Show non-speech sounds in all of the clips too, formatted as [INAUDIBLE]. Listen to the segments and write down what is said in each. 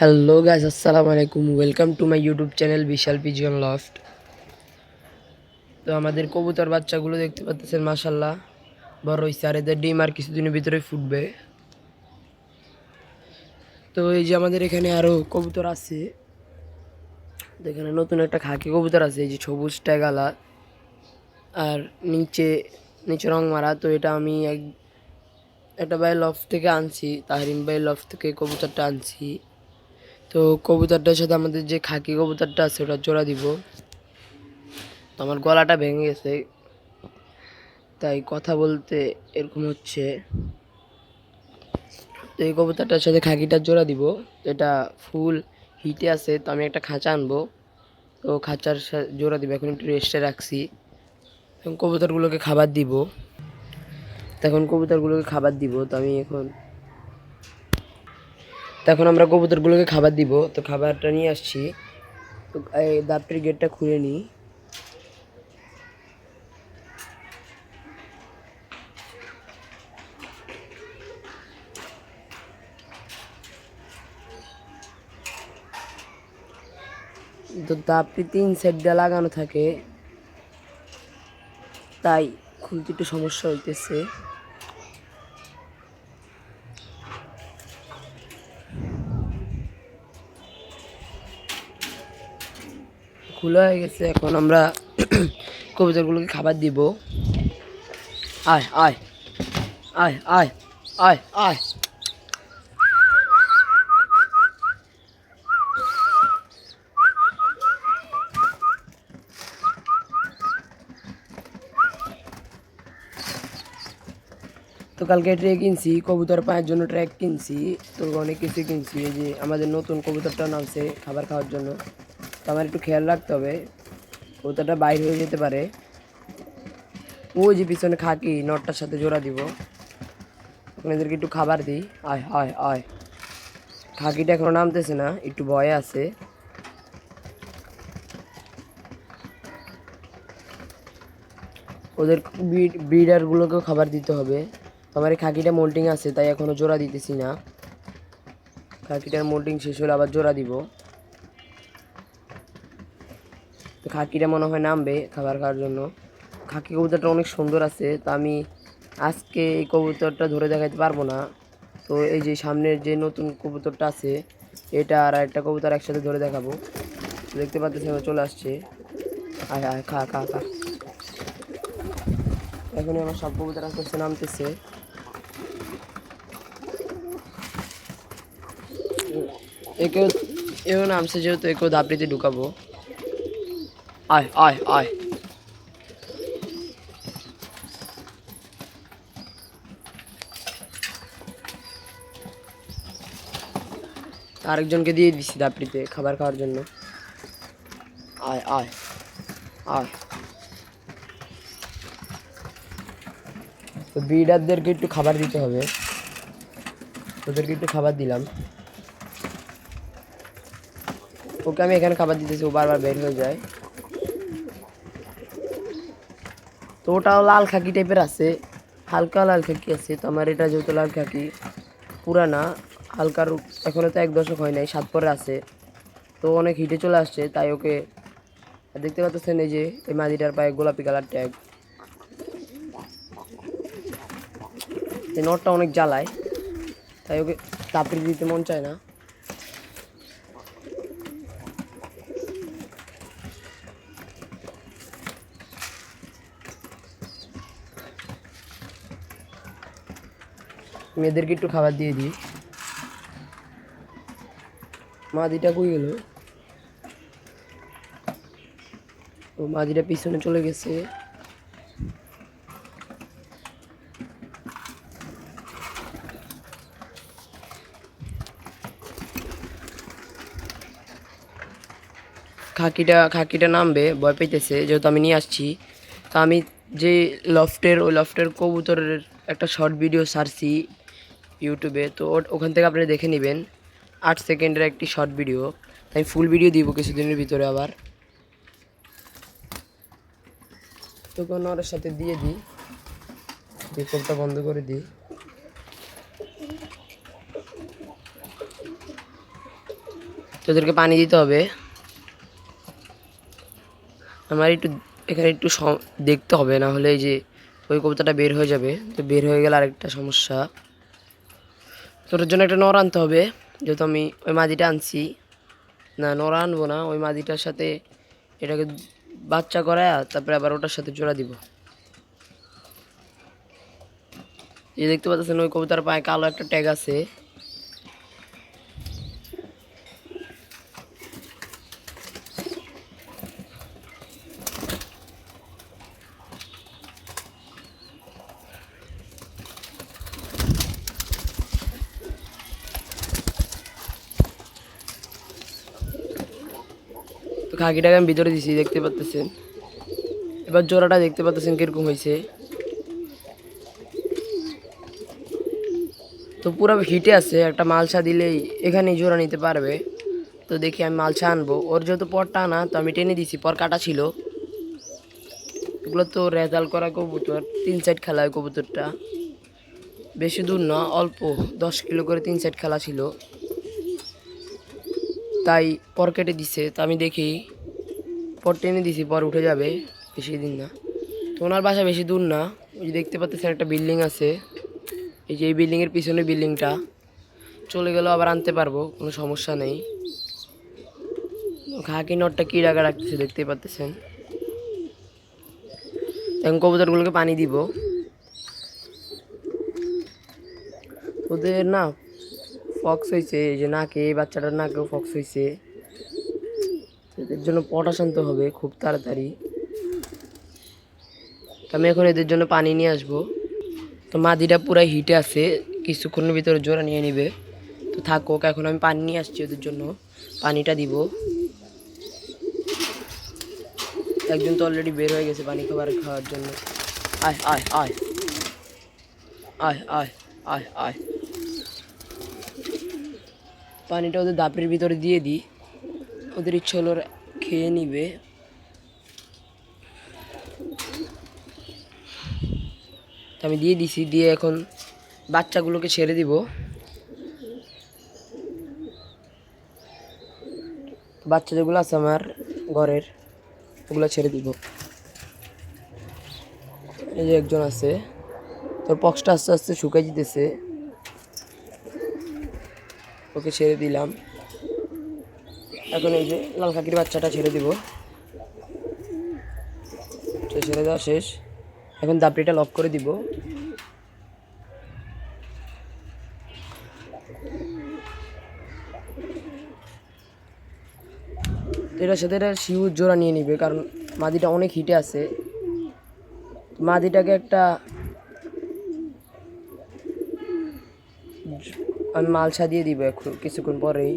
Hello guys আসসালামু আলাইকুম welcome to my YouTube channel Bishal pigeon loft তো আমাদের কবুতর বাচ্চাগুলো দেখতে পাচ্ছেন মাশাল্লাহ বড় হয়েছে আর এদের ডিম আর কিছুদিনের ভিতরে ফুটবে। তো এই যে আমাদের এখানে আরও কবুতর আছে। তো এখানে নতুন একটা খাকি কবুতর আছে, এই যে সবুজ ট্যাগালা আর নিচে নিচে রং মারা, তো এটা আমি এক একটা ভাই লফ থেকে আনছি তাহরিম ভাই লফ থেকে কবুতরটা আনছি। তো কবুতরটার সাথে আমাদের যে খাকি কবুতরটা আছে, ওটা জোড়া দিব। তো আমার গলাটা ভেঙে গেছে। তাই কথা বলতে এরকম হচ্ছে। তো এই কবুতরটার সাথে খাকিটার জোড়া দিব। এটা ফুল হিটে আছে, তো আমি একটা খাঁচা আনব। তো খাঁচার জোড়া দিব, এখন একটু রেস্টে রাখছি। এখন কবুতরগুলোকে খাবার দিব। তো এখন কবুতরগুলোকে খাবার দিব, তো আমি এখন তো এখন আমরা কবুতরগুলোকে খাবার দিব। তো খাবারটা নিয়ে আসছি। তো এই দাঁতটির গেটটা খুলে নিই। তো দাপটি তিন সাইড দিয়ে লাগানো থাকে। তাই খুলতে একটু সমস্যা হইতেছে। খোলা হয়ে গেছে, এখন আমরা [CLEARS THROAT] কবুতরগুলোকে খাবার দিব। আয় আয় আয় আয় আয় আয়। তো কালকে ট্রেক কিনছি, কবুতর পায়ের জন্য ট্র্যাক কিনছি, তো অনেক কিছু কিনছি যে আমাদের নতুন কবুতরটা নামছে খাবার খাওয়ার জন্য। আমার একটু খেয়াল রাখতে হবে। কবুতরটা বাইর হয়ে যেতে পারে। ওই যে পিছনে খাকি, নটটার সাথে জোড়া দিব। ওনাদেরকে একটু খাবার দিই। আয় আয় আয়। খাকিটা এখনও নামতেছে না, একটু ভয়ে আছে। ওদের ব্রিডারগুলোকেও খাবার দিতে হবে। আমার এই খাকিটা মোল্টিং আছে, তাই এখনও জোড়া দিতেছি না। খাকিটার মোল্টিং শেষ হলে আবার জোড়া দিব তো খাকিটা মনে হয় নামবে খাবার খাওয়ার জন্য। খাকি কবুতরটা অনেক সুন্দর আছে, তো আমি আজকে এই কবুতরটা ধরে দেখাতে পারব না। তো এই যে সামনের যে নতুন কবুতরটা আছে, এটা আর একটা কবুতর একসাথে ধরে দেখাবো। দেখতে পাচ্ছেন ও চলে আসছে। আয় আয়, খা খা খা। এখন আমার সব কবুতর আস্তে আস্তে নামতেছে। একেও, এও নামছে যেহেতু একেও দাপড়িতে ঢুকাবো। আয় আয় আয় আরেকজনকে দিয়ে দিচ্ছি দাপড়িতে খাবার খাওয়ার জন্য। আয় আয় আয় তো বিডারদেরকে একটু খাবার দিতে হবে। ওদেরকে একটু খাবার দিলাম। ওকে আমি এখানে খাবার দিতেছি ও বারবার বের হয়ে যায়। তো ওটাও লাল খাকি টাইপের আছে, হালকা লাল খাকি আছে। তো আমার এটা যেহেতু লাল খাকি পুরানা হালকার এখনও তো এক দশক হয় নাই, সাত পরে আছে। তো অনেক হিটে চলে আসছে, তাই ওকে দেখতে পাচ্ছেন এই যে, এই মাদিটার পায়ে গোলাপি কালার ট্যাগ এই নটটা অনেক জ্বালায়, তাই ওকে তাপড়ি দিতে মন চায় না। মেয়েদেরকে একটু খাবার দিয়ে দিই। মাদিটা কই গেল? ও মাদিটা পিছনে চলে গেছে। খাকিটা খাকিটা নামবে, ভয় পেতেছে যেহেতু আমি নিয়ে আসছি। তো আমি যে লফটের ওই লফটের কবুতরের একটা শর্ট ভিডিও সারছি ইউটিউবে, তো ওখান থেকে আপনারা দেখে নেবেন। আট সেকেন্ডের একটি শর্ট ভিডিও। আমি ফুল ভিডিও দিব কিছুদিনের ভিতরে আবার। তো কোনো ওর সাথে দিয়ে দিই। বিকল্পটা বন্ধ করে দিই। ওদেরকে পানি দিতে হবে। আমার একটু, এখানে একটু দেখতে হবে না হলে এই যে ওই কবিতাটা বের হয়ে যাবে। তো বের হয়ে গেলে আরেকটা সমস্যা। তোর জন্য একটা নর আনতে হবে। যেহেতু আমি ওই মাদিটা আনছি। না নর আনব না, ওই মাদিটার সাথে এটাকে বাচ্চা করায় তারপরে আবার ওটার সাথে জোড়া দিব। এই দেখতে পাচ্ছেন, ওই কবিতার পায়ে কালো একটা ট্যাগ আছে। খাকিটাকে আমি ভিতরে দিছি, দেখতে পাচ্ছেন এবার জোড়াটা দেখতে পাচ্ছেন কীরকম হয়েছে। তো পুরো হিটে আছে, একটা মালসা দিলেই এখানেই জোড়া নিতে পারবে। তো দেখি আমি মালসা আনব। ওর যেহেতু পরটা না, তো আমি টেনে দিছি, পর কাটা ছিল। এগুলো তো রেজাল্ট করা কবুতর, তিন সাইড খেলা কবুতরটা। বেশি দূর না, অল্প দশ কিলো করে তিন সাইড খেলা ছিল। তাই পর কেটে দিছে। তো আমি দেখি, পর টেনে দিছি, পর উঠে যাবে, বেশি দিন না। তো ওনার বাসা বেশি দূর না। ওই যে দেখতে পাচ্ছেন একটা বিল্ডিং আছে। এই যে এই বিল্ডিংয়ের পিছনে বিল্ডিংটা। চলে গেলেও আবার আনতে পারব, কোনো সমস্যা নেই। খাকি নটটা কী টাকা রাখতেছে দেখতেই পাচ্ছেন। এখন কবুতরগুলোকে পানি দিব। ওদের না ফক্স হয়েছে এই যে নাকে, এই বাচ্চাটার নাকেও ফক্স হয়েছে এদের জন্য পটাশ আনতে হবে খুব তাড়াতাড়ি। তো আমি এখন এদের জন্য পানি নিয়ে আসব। তো মাদিটা পুরো হিটে আছে, কিছুক্ষণের ভিতরে জোড়া নিয়ে নিবে। তো থাকুক, এখন আমি পানি নিয়ে আসছি ওদের জন্য। পানিটা দিব। একজন তো অলরেডি বের হয়ে গেছে পানি খাবার খাওয়ার জন্য। আয় আয় আয়। আয় আয় আয় আয়। পানিটা ওদের দাপের ভিতরে দিয়ে দিই। ওদের ইচ্ছে হলো খেয়ে নিবে। আমি দিয়ে দিছি, দিয়ে এখন বাচ্চাগুলোকে ছেড়ে দিব। বাচ্চা যেগুলো আছে আমার ঘরের, ওগুলো ছেড়ে দিব। এই যে একজন আছে, তোর পক্সটা আস্তে আস্তে শুকাই যেতেছে ওকে ছেড়ে দিলাম। এখন এই যে লাল কাকির বাচ্চাটা ছেড়ে দিব। ছেড়ে দেওয়া শেষ। এখন দাপড়িটা লক করে দিব। এটার সাথে এটা শিউর জোড়া নিয়ে নিবে, কারণ মাদিটা অনেক হিটে আছে। মাদিটাকে একটা আমি মালসা দিয়ে দিব এখন, কিছুক্ষণ পরেই।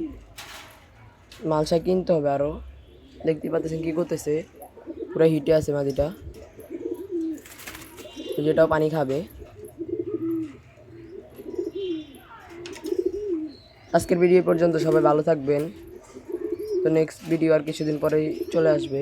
মালসা কিনতে হবে আরও দেখতে পাচ্ছেন কী করতেছে? পুরো হিটে আছে মাদিটা যেটাও পানি খাবে। আজকের ভিডিও পর্যন্ত সবাই ভালো থাকবেন। তো নেক্সট ভিডিও আর কিছুদিন পরেই চলে আসবে।